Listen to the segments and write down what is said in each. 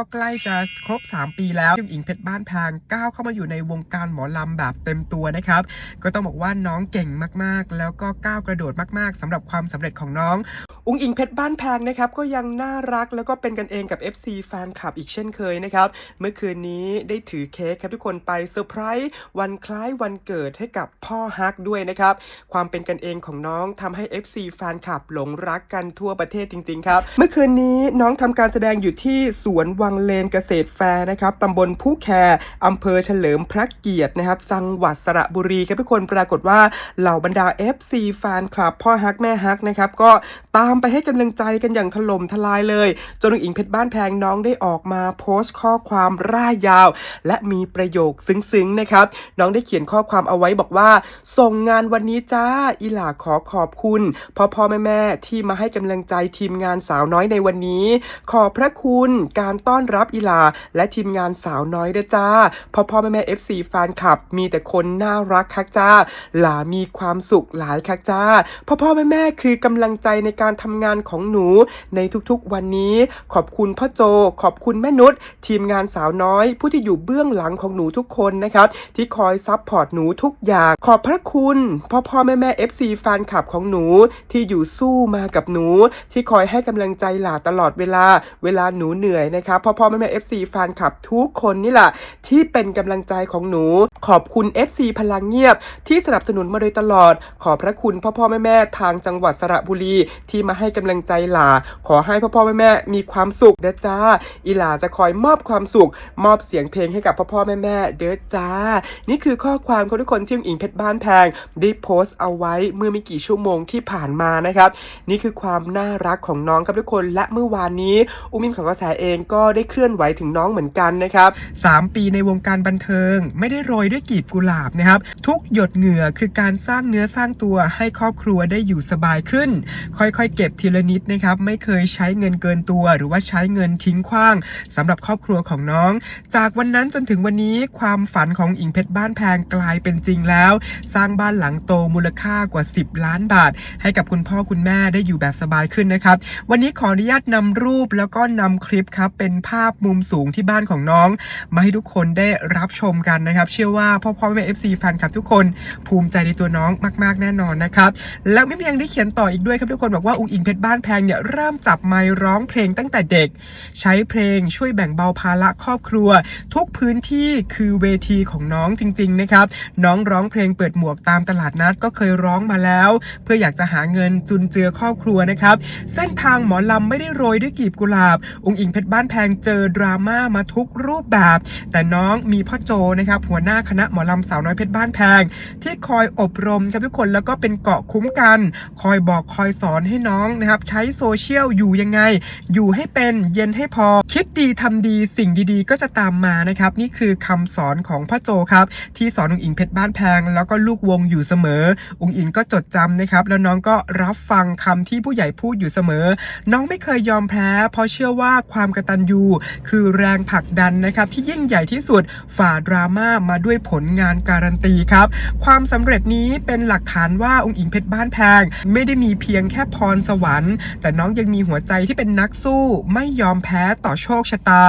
ก็ใกล้จะครบ 3 ปีแล้วที่อิงเพชรบ้านแพงก้าวเข้ามาอยู่ในวงการหมอลำแบบเต็มตัวนะครับ ก็ต้องบอกว่าน้องเก่งมากๆ แล้วก็ก้าวกระโดดมากๆสำหรับความสำเร็จของน้อง อุ้งอิงเพชรบ้านแพงนะครับก็ยังน่ารักแล้วก็เป็นกันเองกับ FC แฟนคลับอีกเช่นเคยนะครับ เมื่อคืนนี้ได้ถือเค้กครับทุกคนไปเซอร์ไพรส์วันคล้ายวันเกิดให้กับพ่อฮักด้วยนะครับ ความเป็นกันเองของน้องทำให้ FC แฟนคลับหลงรักกันทั่วประเทศจริงๆครับ เมื่อคืนนี้น้องทำการแสดงอยู่ที่สวนวังเลนเกษตรแฟร์นะครับตำบลผู้แคร์อำเภอเฉลิมพระเกียรตินะครับ จังหวัดสระบุรีครับทุกคนปรากฏว่าเหล่าบรรดา FC แฟนคลับ พ่อฮักแม่ฮักนะครับก็ตามไปให้กำลังใจกันอย่างถล่มทลายเลย จนอุ๋งอิงเพชรบ้านแพงน้องได้ออกมาโพสต์ข้อความร่ายยาว และมีประโยคซึ้งๆนะครับ น้องได้เขียนข้อความเอาไว้บอกว่า ส่งงานวันนี้จ้าอีหลาขอขอบคุณพ่อพ่อแม่แม่ที่มาให้กำลังใจทีมงานสาวน้อยในวันนี้ ขอพระคุณการต้อนรับอีลา และทีมงานสาวน้อยเด้อจ้าพ่อพ่อแม่แม่เอฟซีแฟนคลับ มีแต่คนน่ารักคักจ้า หลามีความสุขหลายคักจ้าพ่อพ่อแม่แม่คือกำลังใจในการทำงานของหนูในทุกๆวันนี้ ขอบคุณพ่อโจ ขอบคุณแม่นุชทีมงานสาวน้อย ผู้ที่อยู่เบื้องหลังของหนูทุกคนนะครับ ที่คอยซัพพอร์ตหนูทุกอย่าง ขอบพระคุณพ่อพ่อแม่แม่ FC แฟนคลับของหนูที่อยู่สู้มากับหนู ที่คอยให้กำลังใจหลาตลอดเวลา เวลาหนูเหนื่อยนะครับพ่อพ่อแม่แม่ FC แฟนคลับทุกคนนี่แหละ ที่เป็นกำลังใจของหนู ขอบคุณ FC พลังเงียบ ที่สนับสนุนมาโดยตลอด ขอพระคุณพ่อพ่อแม่แม่ทางจังหวัดสระบุรี ที่มาให้กำลังใจหลา ขอให้พ่อพ่อแม่แม่มีความสุขเด้อจ้า อีหลาจะคอยมอบความสุข มอบเสียงเพลงให้กับพ่อพ่อแม่แม่เด้อจ้า นี่คือข้อความของทุกคนที่อิงเพชรบ้านแพงได้โพสต์เอาไว้เมื่อไม่กี่ชั่วโมงที่ผ่านมานะครับ นี่คือความน่ารักของน้องครับทุกคนและเมื่อวานนี้ อุ้มอิมของกระแสเองก็ได้เคลื่อนไหวถึงน้องเหมือนกันนะครับ3ปีในวงการบันเทิง ไม่ได้โรยด้วยกีบกุหลาบนะครับ ทุกหยดเหงื่อคือการสร้างเนื้อสร้างตัวให้ครอบครัวได้อยู่สบายขึ้น ค่อยๆ เก็บทีละนิดนะครับ ไม่เคยใช้เงินเกินตัวหรือว่าใช้เงินทิ้งขว้างสำหรับครอบครัวของน้อง จากวันนั้นจนถึงวันนี้ความฝันของอิงเพชรบ้านแพงกลายเป็นจริงแล้ว สร้างบ้านหลังโตมูลค่ากว่า 10 ล้านบาท ให้กับคุณพ่อคุณแม่ได้อยู่แบบสบายขึ้นนะครับ วันนี้ขออนุญาตนำรูปแล้วก็นำคลิปครับเป็นภาพมุมสูงที่บ้านของน้อง มาให้ทุกคนได้รับชมกันนะครับ เชื่อว่าพ่อพ่อแม่เอฟซีแฟนคลับทุกคนภูมิใจในตัวน้องมาก ๆ แน่นอนนะครับแล้วไม่เพียงได้เขียนต่ออีกด้วยครับทุกคนบอกว่าอุ้งอิงเพชรบ้านแพงเนี่ยเริ่มจับไมค์ร้องเพลงตั้งแต่เด็ก ใช้เพลงช่วยแบ่งเบาภาระครอบครัว ทุกพื้นที่คือเวทีของน้องจริง ๆ นะครับ น้องร้องเพลงเปิดหมวกตามตลาดนัดก็เคยร้องมาแล้ว เพื่ออยากจะหาเงินจุนเจือครอบครัวนะครับ เส้นทางหมอลำไม่ได้โรยด้วยกีบกุหลาบ องค์อิงเพชรบ้านแพงเจอดราม่ามาทุกรูปแบบ แต่น้องมีพ่อโจนะครับหัวหน้าคณะหมอลำสาวน้อยเพชรบ้านแพง ที่คอยอบรมครับทุกคนแล้วก็เป็นเกาะคุ้มกัน คอยบอกคอยสอนให้น้องนะครับใช้โซเชียลอยู่ยังไง อยู่ให้เป็นเย็นให้พอ คิดดีทำดีสิ่งดีๆ ก็จะตามมานะครับนี่คือคำสอนของพ่อโจครับที่สอนองค์อิงเพชรบ้านแพง แล้วก็ลูกวงอยู่เสมอองค์อิงก็จดจำนะครับแล้วน้องก็รับฟังคำที่ผู้ใหญ่พูดอยู่เสมอ น้องไม่เคยยอมแพ้ เพราะเชื่อว่าความกตัญญูคือแรงผลักดันนะครับที่ยิ่งใหญ่ที่สุดฝ่าดราม่ามาด้วยผลงานการันตีครับ ความสำเร็จนี้เป็นหลักฐานว่าองค์อิงเพชรบ้านแพง ไม่ได้มีเพียงแค่พรสวรรค์ แต่น้องยังมีหัวใจที่เป็นนักสู้ไม่ยอมแพ้ต่อโชคชะตา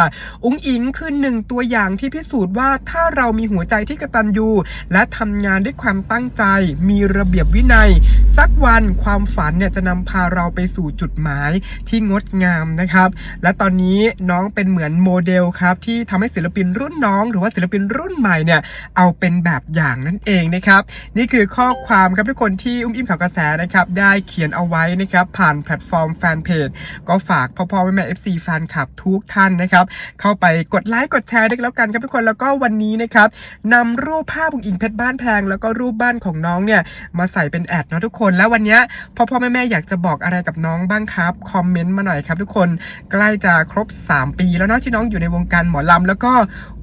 องค์อิงคือหนึ่งตัวอย่างที่พิสูจน์ว่าถ้าเรามีหัวใจที่กระตัญญูและทำงานด้วยความตั้งใจ มีระเบียบวินัย สักวันความฝันเนี่ยจะนำพาเราไปสู่จุดหมายที่งดงามนะครับ และตอนนี้น้องเป็นเหมือนโมเดลครับที่ทำให้ศิลปินรุ่นน้อง หรือว่าศิลปินรุ่นใหม่เนี่ยเอาเป็นแบบอย่างนั่นเองนะครับนี่คือข้อความครับทุกคนที่อุ้มอิ่มข่าวกระแสนะครับได้เขียนเอาไว้นะครับผ่านแพลตฟอร์มแฟนเพจก็ฝากพ่อพ่อแม่แม่ FC แฟนคลับทุกท่านนะครับเข้าไปกดไลค์กดแชร์ด้วยแล้วกันครับทุกคนแล้วก็วันนี้นะครับนำรูปภาพของอิงเพชรบ้านแพง แล้วก็รูปบ้านของน้องเนี่ยมาใส่เป็นแอดนะทุกคนแล้ววันนี้พ่อพ่อแม่แม่อยากจะบอกอะไรกับน้องบ้างครับคอมเมนต์มาหน่อยครับทุกคนใกล้จะครบ3ปีแล้วเนาะที่น้องอยู่ในวงการหมอลำแล้วก็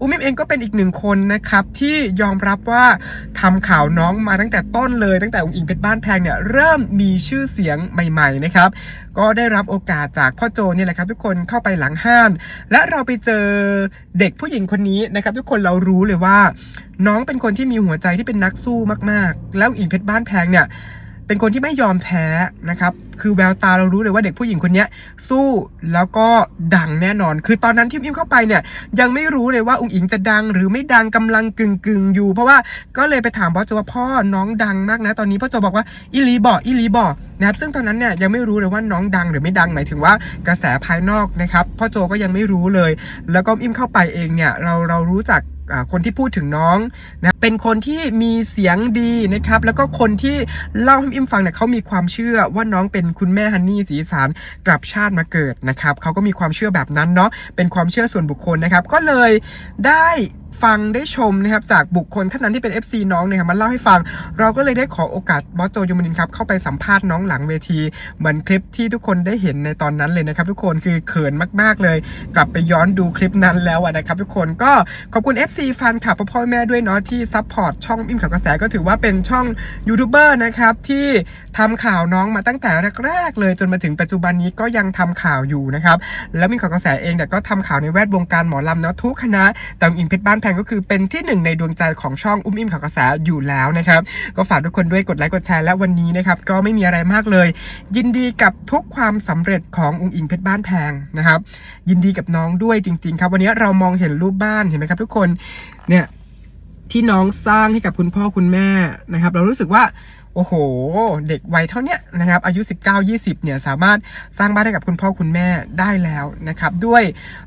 อุ้มิมเองก็เป็นอีกหนึ่งคนนะครับที่ยอมรับว่าทำข่าวน้องมาตั้งแต่ต้นเลย ตั้งแต่องค์อิงเพชรบ้านแพงเนี่ยเริ่มมีชื่อเสียงใหม่ๆนะครับก็ได้รับโอกาสจากพ่อโจนี่แหละครับ ทุกคนเข้าไปหลังห้านและเราไปเจอเด็กผู้หญิงคนนี้นะครับ ทุกคนเรารู้เลยว่า น้องเป็นคนที่มีหัวใจที่เป็นนักสู้มากๆ แล้วอิงเพชรบ้านแพงเนี่ย เป็นคนที่ไม่ยอมแพ้นะครับ คือแววตาเรารู้เลยว่าเด็กผู้หญิงคนนี้สู้แล้วก็ดังแน่นอน คือตอนนั้นที่อิมเข้าไปเนี่ย ยังไม่รู้เลยว่าอุ๋งอิงจะดัง หรือไม่ดังกำลังกึ่งกึ่งอยู่ เพราะว่าก็เลยไปถามพ่อโจว่าพ่อน้องดังมากนะ ตอนนี้พ่อโจบอกว่าอีหลีบอกอีหลีบอกนะครับซึ่งตอนนั้นเนี่ยยังไม่รู้เลยว่าน้องดังหรือไม่ดังหมายถึงว่ากระแสภายนอกนะครับพ่อโจก็ยังไม่รู้เลย แล้วก็อิมเข้าไปเองเนี่ยเราเรารู้จัก คนที่พูดถึงน้องนะเป็นคนที่มีเสียงดีนะครับ แล้วก็คนที่เล่าให้อิมฟังเนี่ยเขามีความเชื่อว่าน้องเป็นคุณแม่ฮันนี่ศรีอีสารกลับชาติมาเกิดนะครับเขาก็มีความเชื่อแบบนั้นเนาะเป็นความเชื่อส่วนบุคคลนะครับ ก็เลยได้ฟังได้ชมนะครับจากบุคคลท่านนั้นที่เป็น FC น้องเนี่ยครับมาเล่าให้ฟัง เราก็เลยได้ขอโอกาสบอสโจยมนินครับเข้าไปสัมภาษณ์น้องหลังเวที เหมือนคลิปที่ทุกคนได้เห็นในตอนนั้นเลยนะครับ ทุกคนคือเขินมากๆเลย กลับไปย้อนดูคลิปนั้นแล้วนะครับ ทุกคนก็ขอบคุณ FC แฟนคลับพ่อแม่ด้วยเนาะที่ซัพพอร์ตช่องอิมข่าวกระแสก็ถือว่าเป็นช่องยูทูบเบอร์นะครับที่ทำข่าวน้องมาตั้งแต่แรกๆเลยจนมาถึงปัจจุบันนี้ก็ยังทำข่าวอยู่นะครับแล้วมินข่าวกระแสเองเนี่ยก็ทำข่าวในแวดวงการหมอลำเนาะทุกคณะแต่อิงเพชรบ้านแพงก็คือเป็นที่หนึ่งในดวงใจของช่องอุ้มอิ่มข่าวกระแสอยู่แล้วนะครับ ก็ฝากทุกคนด้วยกดไลค์กดแชร์และวันนี้นะครับก็ไม่มีอะไรมากเลย ยินดีกับทุกความสำเร็จของอุ้มอิงเพชรบ้านแพงนะครับ ยินดีกับน้องด้วยจริง ๆ ครับ วันนี้เรามองเห็นรูปบ้านเห็นไหมครับ ทุกคนเนี่ยที่น้องสร้างให้กับคุณพ่อคุณแม่นะครับ เรารู้สึกว่า โอ้โห เด็กวัยเท่าเนี้ยนะครับ อายุ 19-20 เนี่ย สามารถสร้างบ้านให้กับคุณพ่อคุณแม่ได้แล้วนะครับ ด้วย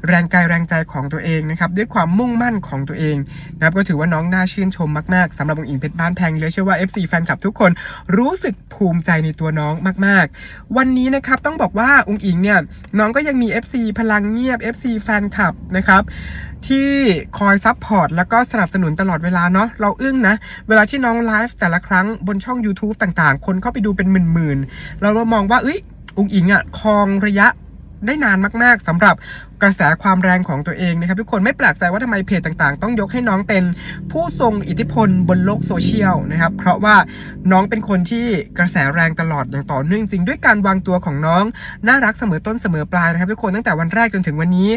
แรงกายแรงใจของตัวเองนะครับ ด้วยความมุ่งมั่นของตัวเองนะครับ ก็ถือว่าน้องน่าชื่นชมมาก ๆสำหรับองค์อิงเพชรบ้านแพงเลยเชื่อว่า FC แฟนคลับทุกคนรู้สึกภูมิใจในตัวน้องมาก ๆ วันนี้นะครับต้องบอกว่าองค์อิงเนี่ยน้องก็ยังมี FC พลังเงียบ FC แฟนคลับนะครับ ที่คอยซัพพอร์ตแล้วก็สนับสนุนตลอดเวลาเนาะเราอึ้งนะ เวลาที่น้องไลฟ์แต่ละครั้งบนช่อง YouTube ต่างๆ คนเข้าไปดูเป็นหมื่นๆ เราก็มองว่าเอ้ยอุงอิงอะ่ะครองระยะได้นานมากๆสำหรับกระแสความแรงของตัวเองนะครับ ทุกคนไม่แปลกใจว่าทำไมเพจต่างๆ ต้องยกให้น้องเป็นผู้ทรงอิทธิพลบนโลกโซเชียลนะครับ เพราะว่าน้องเป็นคนที่กระแสแรงตลอดอย่างต่อเนื่องจริงด้วยการวางตัวของน้อง น่ารักเสมอต้นเสมอปลายนะครับ ทุกคนตั้งแต่วันแรกจนถึงวันนี้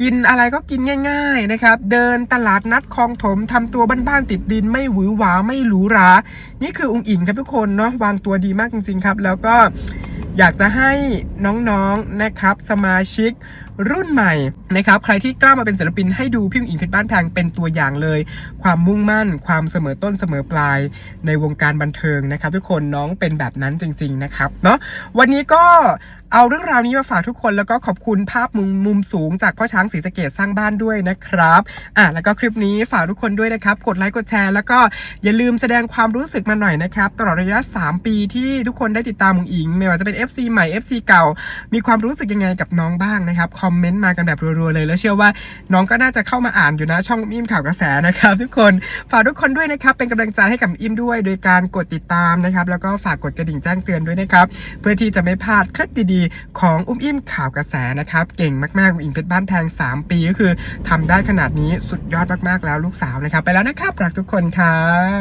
กินอะไรก็กินง่าย ๆนะครับ เดินตลาดนัดคลองถมทำตัวบ้านๆติดดินไม่หวือหวาไม่หรูหรา นี่คือองค์อิงครับทุกคนเนาะวางตัวดีมากจริงๆครับ แล้วก็อยากจะให้น้องๆนะครับ สมาชิกรุ่นใหม่นะครับ ใครที่กล้ามาเป็นศิลปินให้ดูพี่องค์อิงเพชรบ้านแพงเป็นตัวอย่างเลย ความมุ่งมั่น ความเสมอต้นเสมอปลายในวงการบันเทิงนะครับ ทุกคนน้องเป็นแบบนั้นจริง ๆนะครับ เนาะวันนี้ก็ เอาเรื่องราวนี้มาฝากทุกคนแล้วก็ขอบคุณภาพมุมมุมสูงจากพ่อช้างศรีสะเกดสร้างบ้านด้วยนะครับอะแล้วก็คลิปนี้ฝากทุกคนด้วยนะครับ กดไลค์กดแชร์แล้วก็อย่าลืมแสดงความรู้สึกมาหน่อยนะครับ ตลอดระยะ 3 ปีที่ทุกคนได้ติดตามมุงอิง ไม่ว่าจะเป็น FC ใหม่ FC เก่า มีความรู้สึกยังไงกับน้องบ้างนะครับ คอมเมนต์มากันแบบรัวๆเลย แล้วเชื่อว่าน้องก็น่าจะเข้ามาอ่านอยู่นะช่องอิมข่าวกระแสนะครับ ทุกคนฝากทุกคนด้วยนะครับ เป็นกำลังใจให้กับอิมด้วย โดยการกดติดตามนะครับ แล้วก็ฝากกดกระดิ่งแจ้งเตือนด้วยนะครับ เพื่อที่จะไม่พลาดคลิปดีของอุ้มอิ่มข่าวกระแสนะครับ เก่งมากๆอุ้มอิ่มเพชรบ้านแพง 3 ปีก็คือทำได้ขนาดนี้สุดยอดมากๆแล้วลูกสาวนะครับ ไปแล้วนะครับรักทุกคนครับ